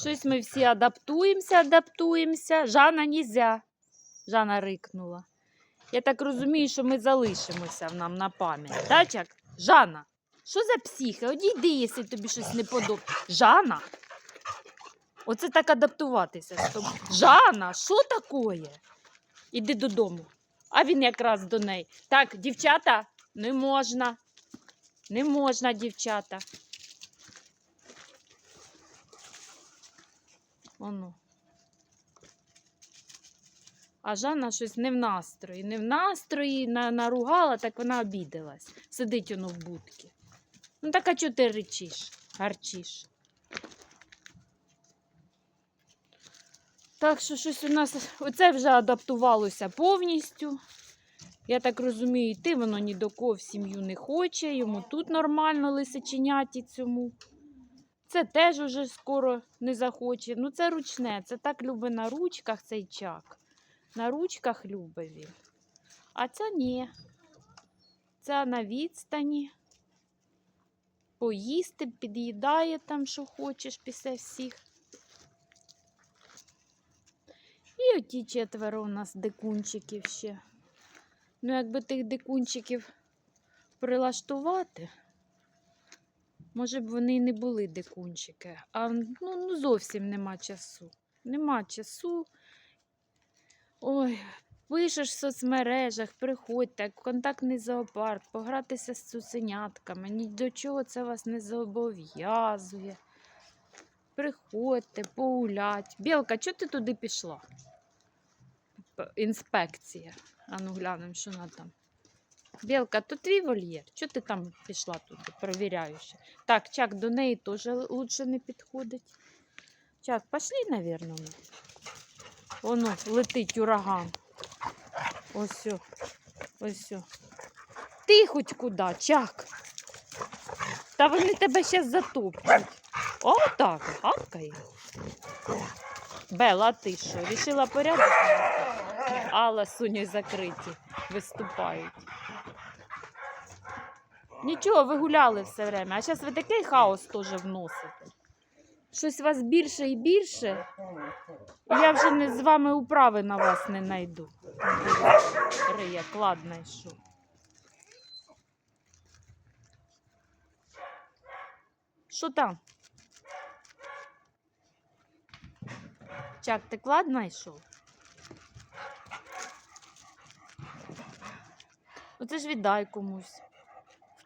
Щось ми всі адаптуємося, адаптуємося. Жана нельзя. Жана рикнула. Я так розумію, що ми залишимося нам на пам'ять. Тачак? Жана, що за психи? Одійди, якщо тобі щось не подобається. Жана? Оце так адаптуватися з тобою. Що таке? Іди додому. А він якраз до неї. Так, дівчата, не можна. Не можна, дівчата. Оно. А Жанна щось не в настрої. Не в настрої на, наругала, так вона обідалась. Сидить воно в будці. Ну так а чого ти речиш, гарчиш? Так що щось у нас оце вже адаптувалося повністю. Я так розумію, йти воно ні до кого в сім'ю не хоче, йому тут нормально лисиченяті цьому. Це теж уже скоро не захоче. Ну, це ручне, це так любить на ручках цей чак. На ручках любить він. А ця ні. Ця на відстані. Поїсти, під'їдає там, що хочеш після всіх. І оті четверо у нас дикунчиків ще. Ну, якби тих дикунчиків прилаштувати, може б вони і не були дикунчики. А ну, ну зовсім нема часу. Нема часу. Ой, пишеш в соцмережах, приходьте, контактний зоопарк, погратися з цуценятками. Ні до чого це вас не зобов'язує. Приходьте, погулять. Білка, чого ти туди пішла? Інспекція. А ну глянемо, що вона там. Білка, то твій вольєр. Чого ти там пішла туди, перевіряючи? Так, Чак, до неї теж лучше не підходить. Чак, пошли, ми. Воно летить ураган. Ось. Ось. Ти хоч куди, Чак. Та вони тебе зараз затопчуть. О, так, гавкає. Бела, ти що? Рішила порядок? Алла з закриті, виступають. Нічого, ви гуляли все время, а зараз ви такий хаос теж вносите. Щось вас більше і більше. Я вже не з вами управи на вас не знайду. Рия, клад знайшов. Що там? Чак, ти клад знайшов? Оце ж віддай комусь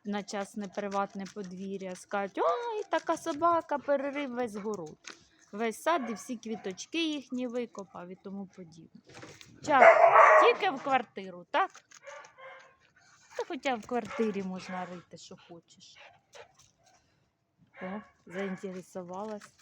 на частне приватне подвір'я. Скажуть, ой, така собака перерив весь город. Весь сад і всі квіточки їхні викопав і тому подібне. Чак, тільки в квартиру, так? Та хоча в квартирі можна рити, що хочеш. О, заінтересувалась.